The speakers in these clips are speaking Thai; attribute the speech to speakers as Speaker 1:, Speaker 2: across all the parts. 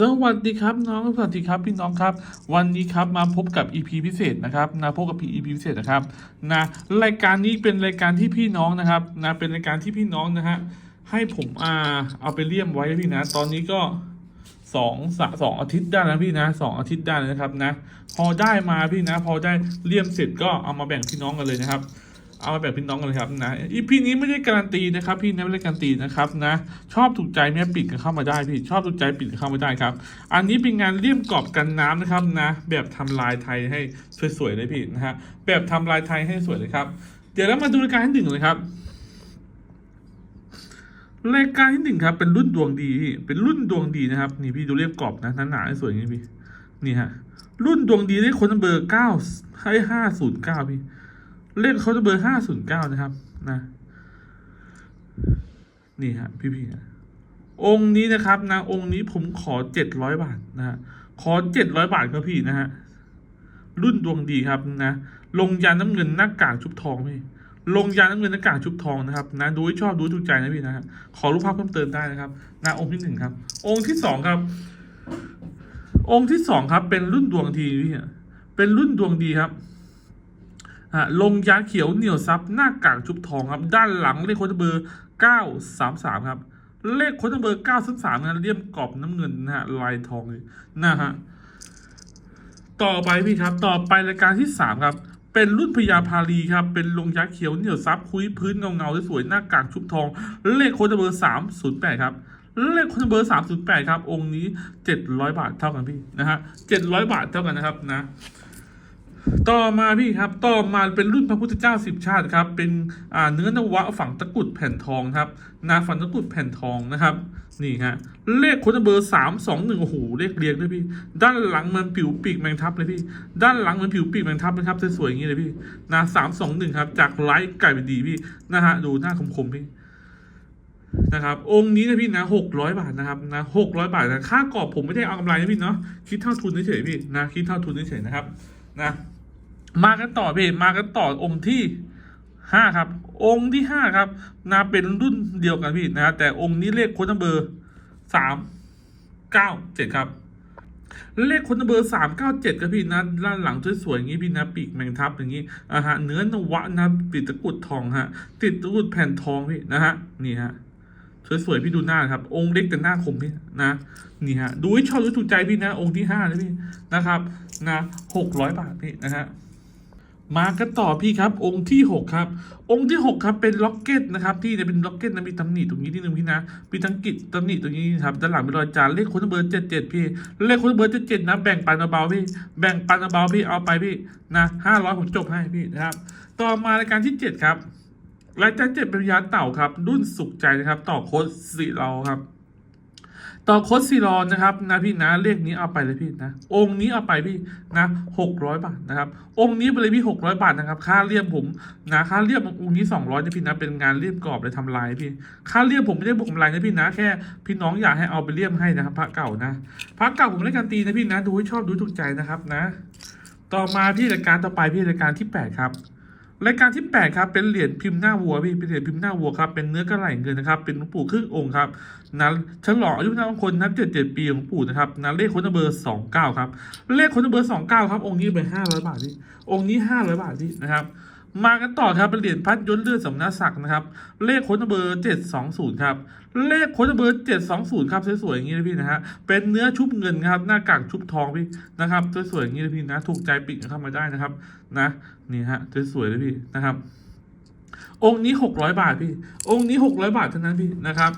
Speaker 1: สวัสดีครับน้องสวัสดีครับพี่น้องครับ วันนี้ครับมาพบกับ EP พิเศษนะครับนะพบกับ EP พิเศษนะครับนะรายการนี้เป็นรายการที่พี่น้องนะครับนะเป็นรายการที่พี่น้องนะฮะให้ผมอ่าเอาไปเลี่ยมไว้พี่นะ ตอนนี้ก็สองสสองอาทิตย์ได้แล้วพี่นะสองอาทิตย์ได้แล้วนะครับนะ พอได้มาพี่นะ พอได้เลี่ยมเสร็จก็เอามาแบ่งพี่น้องกันเลยนะครับ เอามาแบ่งพี่น้องกันเลยครับนะอีพีนี้ไม่ได้การันตีนะครับพี่นะไม่ได้การันตีนะครับนะ ชอบถูกใจแม่ปิดกันเข้ามาได้พี่ชอบถูกใจปิดกันเข้ามาได้ครับ อันนี้เป็นงานเลี่ยมกรอบกันน้ำนะครับนะ แบบทำลายไทยให้สวยๆเลยพี่นะฮะแบบทำลายไทยให้สวยเลยครับ เดี๋ยวเรามาดูรายการที่หนึ่งเลยครับรายการที่หนึ่งครับ เป็นรุ่นดวงดีพี่เป็นรุ่นดวงดีนะครับ นี่พี่ดูเลี่ยมกรอบนะหนาๆให้สวยอย่างนี้พี่นี่ฮะรุ่นดวงดีได้คนเบอร์เก้าให้ห้าศูนย์เก้าพี่ เลขเขาจะเบอร์ห้าศูนย์เก้านะครับ นะ นี่ฮะพี่ๆนะองค์นี้นะครับนะ องค์นี้ผมขอเจ็ดร้อยบาทนะฮะ ขอเจ็ดร้อยบาทครับพี่นะฮะ รุ่นดวงดีครับนะ ลงยาน้ำเงินหน้ากากชุบทองพี่ ลงยาน้ำเงินหน้ากากชุบทองนะครับนะ ดูให้ชอบดูให้ถูกใจนะพี่นะฮะ ขอรูปภาพเพิ่มเติมได้นะครับนะองค์ที่หนึ่งครับ องค์ที่สองครับ องค์ที่สองครับ เป็นรุ่นดวงดีพี่เป็นรุ่นดวงดีครับ ลงยาเขียวเหนียวซับหน้ากากชุบทองครับ ด้านหลังเลขโค้ดเบอร์เก้าสามสามครับ เลขโค้ดเบอร์เก้าสามสามนะเลี่ยมกรอบน้ำเงินนะฮะลายทองนะฮะต่อไปพี่ครับ ต่อไปรายการที่สามครับ เป็นรุ่นพญาพาลีครับ เป็นลงยาเขียวเหนียวซับคุยพื้นเงาเงาๆสวยๆหน้ากากชุบทอง เลขโค้ดเบอร์สามศูนย์แปดครับ เลขโค้ดเบอร์สามศูนย์แปดครับ องค์นี้เจ็ดร้อยบาทเท่ากันพี่นะฮะเจ็ดร้อยบาทเท่ากันนะครับนะ ต่อมาพี่ครับต่อมาเป็นรุ่นพระพุทธเจ้าสิบชาติครับ เป็นอ่าเนื้อนวะฝังตะกุดแผ่นทองครับนาฝังตะกุดแผ่นทองนะครับ นี่ฮะเลขคนเบอร์สามสองหนึ่งโอ้โหเลขเรียงด้วยพี่ ด้านหลังมันผิวปีกแมงทับเลยพี่ ด้านหลังมันผิวปีกแมงทับนะครับสวยๆอย่างนี้เลยพี่นะสามสองหนึ่งครับ จากไลท์ไก่เป็นดีพี่นะฮะดูหน้าคมๆพี่นะครับองค์นี้นะพี่นะหกร้อยบาทนะครับนะหกร้อยบาทนะค่ากรอบผมไม่ได้เอากำไรนะพี่เนาะคิดเท่าทุนเฉยๆพี่นะคิดเท่าทุนเฉยๆนะครับนะ มากันต่อพี่มากันต่อองค์ที่ห้าครับ องค์ที่ห้าครับนะเป็นรุ่นเดียวกันพี่นะแต่องค์นี้เลขคนเบอร์สามเก้าเจ็ดครับ เลขคนเบอร์สามเก้าเจ็ดครับพี่นะด้านหลังสวยๆอย่างนี้พี่นะปีกแมงทับอย่างนี้อ่าฮะเนื้อนวะนะติดตะกุดทองฮะ ติดตะกุดแผ่นทองพี่นะฮะนี่ฮะสวยๆพี่ดูหน้าครับ องค์เล็กแต่หน้าคมพี่นะนี่ฮะดูให้ชอบดูถูกใจพี่นะ องค์ที่ห้านะพี่นะครับ นะหกร้อยบาทพี่นะฮะ มากันต่อพี่ครับ องค์ที่หกครับ องค์ที่หกครับเป็นล็อกเก็ตนะครับที่จะเป็นล็อกเก็ตนะมีตำหนิตรงนี้ที่หนึ่งพี่นะมีทั้งกิจตำหนิตรงนี้ครับด้านหลังเป็นรอยจานเลขค้ดเบอร์เจ็ดเจ็ดพี่เลขค้ดเบอร์เจ็ดเจ็ดนะแบ่งปันเบาพี่แบ่งปันเบาพี่เอาไปพี่นะห้าร้อยผมจบให้พี่นะครับ ต่อมารายการที่เจ็ดครับรายการเจ็ดเป็นยาเต่าครับ รุ่นสุขใจนะครับ ต่อโค้ดสี่เราครับ ต่อโคดซีรอนนะครับนะพี่นะเลขนี้เอาไปเลยพี่นะ องค์นี้เอาไปพี่นะหกร้อยบาทนะครับ องค์นี้ไปเลยพี่หกร้อยบาทนะครับ ค่าเลี่ยมผมนะค่าเลี่ยมองค์นี้สองร้อยนะพี่นะเป็นงานเลี่ยมกรอบเลยทำลายพี่ ค่าเลี่ยมผมไม่ได้บวกกำไรนะพี่นะแค่พี่น้องอยากให้เอาไปเลี่ยมให้นะครับพระเก่านะพระเก่าผมไม่ได้การตีนะพี่นะดูให้ชอบดูถูกใจนะครับนะ ต่อมาพี่รายการต่อไปพี่รายการที่แปดครับ รายการที่ 8 ครับเป็นเหรียญพิมพ์หน้าวัวพี่เป็นเหรียญพิมพ์หน้าวัวครับเป็นเนื้อกระไหล่เงินนะครับเป็นหลวงปู่ครึ่งองค์ครับนะฉลองอายุน้าของคนนับเจ็ดเจ็ดปีของปู่นะครับนะเลขคนเบอร์สองเก้าครับเลขคนเบอร์สองเก้าครับองค์นี้ไปห้าร้อยบาทพี่องค์นี้ห้าร้อยบาทพี่นะครับ มากันต่อครับเป็นเหรียญพัดยศเลือดสำนักศักดิ์นะครับ เลขค้นเบอร์เจ็ดสองศูนย์ครับ เลขค้นเบอร์เจ็ดสองศูนย์ครับสวยๆอย่างนี้เลยพี่นะฮะ เป็นเนื้อชุบเงินครับ หน้ากากชุบทองพี่นะครับสวยๆอย่างนี้เลยพี่นะ ถูกใจปิดเข้ามาได้นะครับ นะ นี่ฮะสวยๆเลยพี่นะครับ องค์นี้หกร้อยบาทพี่ องค์นี้หกร้อยบาทเท่านั้นพี่นะครับ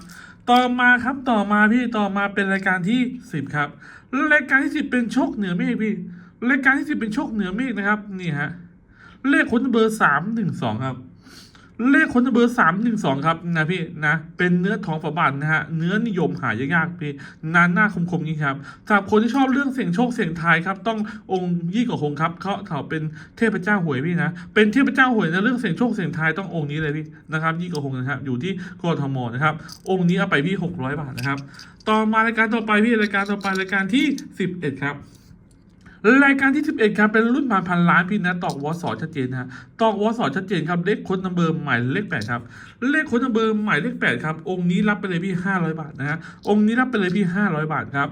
Speaker 1: ต่อมาครับ ต่อมาพี่ ต่อมาเป็นรายการที่สิบครับ รายการที่สิบเป็นโชคเหนือเมฆพี่ รายการที่สิบเป็นโชคเหนือเมฆนะครับ นี่ฮะ เลขคนเบอร์สามหนึ่งสองครับ เลขคนเบอร์สามหนึ่งสองครับนะพี่นะ เป็นเนื้อทองฝาบาทนะฮะ เนื้อนิยมหายากๆพี่ นานหน้าคมๆนี้ครับสำหรับคนที่ชอบเรื่องเสี่ยงโชคเสี่ยงทายครับ ต้ององค์ยี่กว่าคงครับเขาเขาเป็นเทพเจ้าหวยพี่นะ เป็นเทพเจ้าหวยในเรื่องเสี่ยงโชคเสี่ยงทายต้ององค์นี้เลยพี่นะครับ ยี่กว่าคงนะครับอยู่ที่กทมนะครับ องค์นี้เอาไปพี่หกร้อยบาทนะครับ ต่อมารายการต่อไปพี่รายการต่อไปรายการที่สิบเอ็ดครับ รายการที่ 11 ครับเป็นรุ่นมาพันล้านพี่นะตอกวอสอชัดเจนนะฮะตอกวอสอชัดเจนครับเลขค้ดนัมเบอร์หมายเลข8ครับเลขค้ดนัมเบอร์หมายเลข8ครับองค์นี้รับไปเลยพี่ 500 บาทนะฮะองค์นี้รับไปเลยพี่ 500 บาทครับ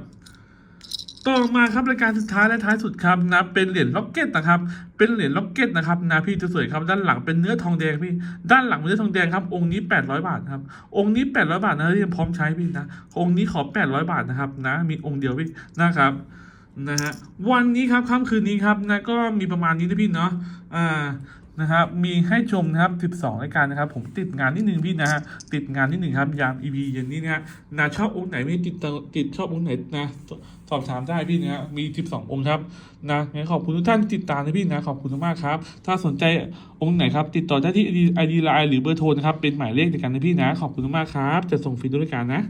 Speaker 1: ต่อมาครับรายการสุดท้ายและท้ายสุดครับนะเป็นเหรียญล็อกเก็ตนะครับเป็นเหรียญล็อกเก็ตนะครับนะพี่จะสวยครับด้านหลังเป็นเนื้อทองแดงพี่ด้านหลังเป็นเนื้อทองแดงครับองค์นี้ 800 บาทครับองค์นี้ 800 บาทนะที่ยังพร้อมใช้พี่นะองค์นี้ขอ 800 บาทนะครับนะมีองค์เดียวพี่นะครับ นะฮะวันนี้ครับค่ำคืนนี้ครับนะก็มีประมาณนี้นะพี่เนาะอ่านะครับมีให้ชมนะครับ 12รายการนะครับ ผมติดงานนิดนึงพี่นะฮะติดงานนิดนึงครับยาม EP เย็นนี้นะฮะนะชอบองค์ไหนไม่ติดติดชอบองค์ไหนนะสอบถามได้พี่นะฮะมี 12 องค์ครับนะงั้นขอบคุณทุกท่านติดตามนะพี่นะขอบคุณมากครับ ถ้าสนใจองค์ไหนครับ ติดต่อได้ที่ ID Line หรือเบอร์โทรนะครับเป็นหมายเลขในการนะพี่นะ ขอบคุณมากครับจะส่งฟรีด้วยกันนะ